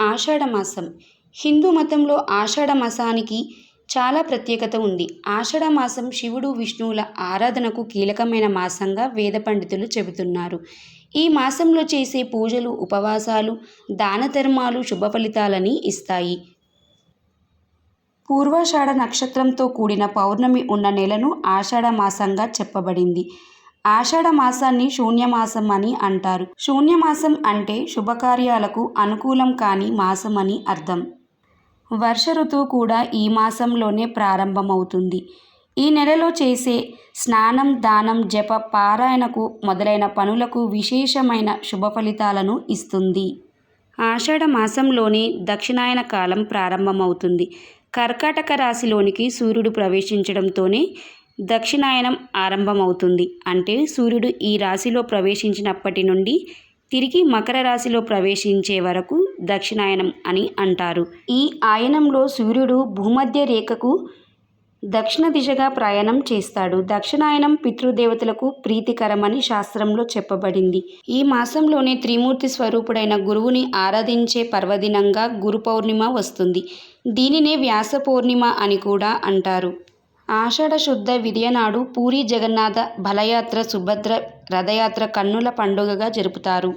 ఆషాఢమాసం. హిందూ మతంలో ఆషాఢ మాసానికి చాలా ప్రత్యేకత ఉంది. ఆషాఢమాసం శివుడు విష్ణువుల ఆరాధనకు కీలకమైన మాసంగా వేద పండితులు చెబుతున్నారు. ఈ మాసంలో చేసే పూజలు ఉపవాసాలు దాన ధర్మాలు శుభ ఫలితాలని ఇస్తాయి. పూర్వాషాఢ నక్షత్రంతో కూడిన పౌర్ణమి ఉన్న నెలను ఆషాఢ మాసంగా చెప్పబడింది. ఆషాఢ మాసాన్ని శూన్యమాసం అని అంటారు. శూన్యమాసం అంటే శుభకార్యాలకు అనుకూలం కాని మాసం అని అర్థం. వర్ష ఋతువు కూడా ఈ మాసంలోనే ప్రారంభమవుతుంది. ఈ నెలలో చేసే స్నానం దానం జప పారాయణకు మొదలైన పనులకు విశేషమైన శుభ ఫలితాలను ఇస్తుంది. ఆషాఢ మాసంలోనే దక్షిణాయన కాలం ప్రారంభమవుతుంది. కర్కాటక రాశిలోనికి సూర్యుడు ప్రవేశించడంతోనే దక్షిణాయనం ఆరంభమవుతుంది. అంటే సూర్యుడు ఈ రాశిలో ప్రవేశించినప్పటి నుండి తిరిగి మకర రాశిలో ప్రవేశించే వరకు దక్షిణాయనం అని అంటారు. ఈ ఆయనంలో సూర్యుడు భూమధ్య రేఖకు దక్షిణ దిశగా ప్రయాణం చేస్తాడు. దక్షిణాయనం పితృదేవతలకు ప్రీతికరమని శాస్త్రంలో చెప్పబడింది. ఈ మాసంలోనే త్రిమూర్తి స్వరూపుడైన గురువుని ఆరాధించే పర్వదినంగా గురు పౌర్ణిమ వస్తుంది. దీనినే వ్యాస పౌర్ణిమ అని కూడా అంటారు. ఆషాఢ శుద్ధ విద్యనాడు పూరి జగన్నాథ బలయాత్ర సుభద్ర రథయాత్ర కన్నుల పండుగగా జరుపుతారు.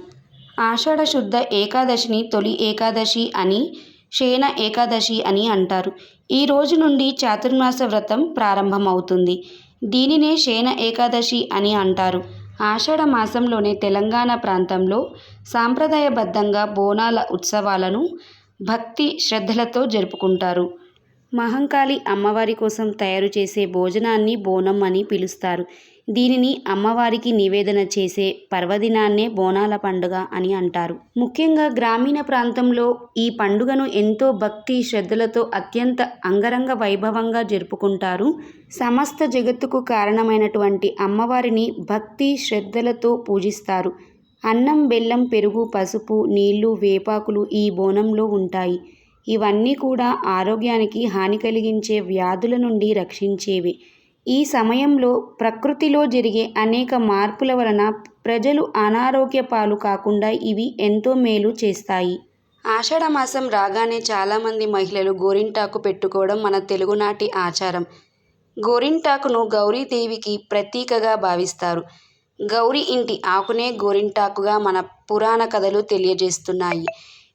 ఆషాఢ శుద్ధ ఏకాదశిని తొలి ఏకాదశి అని శయన ఏకాదశి అని అంటారు. ఈ రోజు నుండి చాతుర్మాస వ్రతం ప్రారంభమవుతుంది. దీనినే శయన ఏకాదశి అని అంటారు. ఆషాఢ మాసంలోనే తెలంగాణ ప్రాంతంలో సాంప్రదాయబద్ధంగా బోనాల ఉత్సవాలను భక్తి శ్రద్ధలతో జరుపుకుంటారు. మహంకాళి అమ్మవారి కోసం తయారు చేసే భోజనాన్ని బోనం అని పిలుస్తారు. దీనిని అమ్మవారికి నివేదన చేసే పర్వదినాన్నే బోనాల పండుగ అని అంటారు. ముఖ్యంగా గ్రామీణ ప్రాంతంలో ఈ పండుగను ఎంతో భక్తి శ్రద్ధలతో అత్యంత అంగరంగ వైభవంగా జరుపుకుంటారు. సమస్త జగత్తుకు కారణమైనటువంటి అమ్మవారిని భక్తి శ్రద్ధలతో పూజిస్తారు. అన్నం బెల్లం పెరుగు పసుపు నీళ్ళు వేపాకులు ఈ బోనంలో ఉంటాయి. ఇవన్నీ కూడా ఆరోగ్యానికి హాని కలిగించే వ్యాధుల నుండి రక్షించేవి. ఈ సమయంలో ప్రకృతిలో జరిగే అనేక మార్పుల వలన ప్రజలు అనారోగ్య పాలు కాకుండా ఇవి ఎంతో మేలు చేస్తాయి. ఆషాఢ మాసం రాగానే చాలామంది మహిళలు గోరింటాకు పెట్టుకోవడం మన తెలుగునాటి ఆచారం. గోరింటాకును గౌరీదేవికి ప్రతీకగా భావిస్తారు. గౌరి ఇంటి ఆకునే గోరింటాకుగా మన పురాణ కథలు తెలియజేస్తున్నాయి.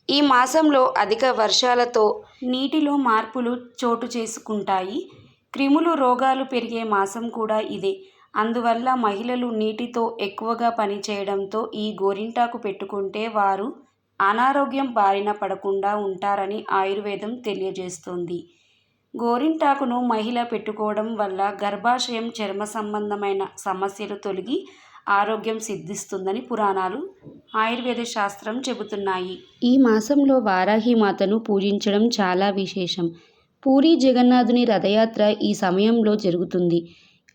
ఈ మాసంలో అధిక వర్షాలతో నీటిలో మార్పులు చోటు చేసుకుంటాయి. క్రిములు రోగాలు పెరిగే మాసం కూడా ఇదే. అందువల్ల మహిళలు నీటితో ఎక్కువగా పని చేయడంతో ఈ గోరింటాకు పెట్టుకుంటే వారు అనారోగ్యం బారిన పడకుండా ఉంటారని ఆయుర్వేదం తెలియజేస్తుంది. గోరింటాకును మహిళ పెట్టుకోవడం వల్ల గర్భాశయం చర్మ సంబంధమైన సమస్యలు తొలగి ఆరోగ్యం సిద్ధిస్తుందని పురాణాలు ఆయుర్వేద శాస్త్రం చెబుతున్నాయి. ఈ మాసంలో వారాహి మాతను పూజించడం చాలా విశేషం. పూరి జగన్నాథుని రథయాత్ర ఈ సమయంలో జరుగుతుంది.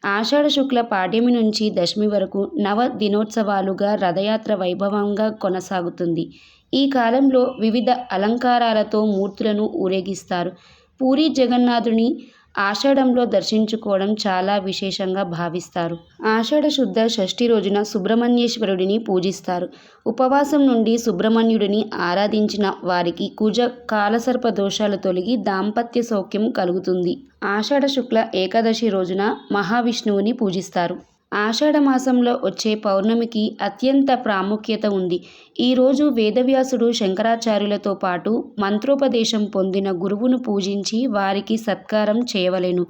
ఆషాఢ శుక్ల పాడ్యమి నుంచి దశమి వరకు నవ దినోత్సవాలుగా రథయాత్ర వైభవంగా కొనసాగుతుంది. ఈ కాలంలో వివిధ అలంకారాలతో మూర్తులను ఊరేగిస్తారు. పూరి జగన్నాథుని ఆషాఢంలో దర్శించుకోవడం చాలా విశేషంగా భావిస్తారు. ఆషాఢ శుద్ధ షష్ఠి రోజున సుబ్రహ్మణ్యేశ్వరుడిని పూజిస్తారు. ఉపవాసం నుండి సుబ్రహ్మణ్యుడిని ఆరాధించిన వారికి కుజ కాలసర్ప దోషాలు తొలగి దాంపత్య సౌఖ్యం కలుగుతుంది. ఆషాఢ శుక్ల ఏకాదశి రోజున మహావిష్ణువుని పూజిస్తారు. ఆషాఢ మాసంలో వచ్చే పౌర్ణమికి అత్యంత ప్రాముఖ్యత ఉంది. ఈరోజు వేదవ్యాసుడు శంకరాచార్యులతో పాటు మంత్రోపదేశం పొందిన గురువును పూజించి వారికి సత్కారం చేయవలెను.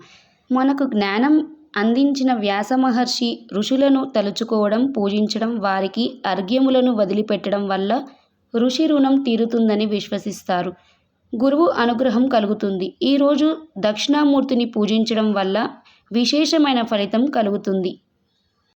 మనకు జ్ఞానం అందించిన వ్యాస మహర్షి ఋషులను తలుచుకోవడం పూజించడం వారికి అర్ఘ్యములను వదిలిపెట్టడం వల్ల ఋషి రుణం తీరుతుందని విశ్వసిస్తారు. గురువు అనుగ్రహం కలుగుతుంది. ఈరోజు దక్షిణామూర్తిని పూజించడం వల్ల విశేషమైన ఫలితం కలుగుతుంది.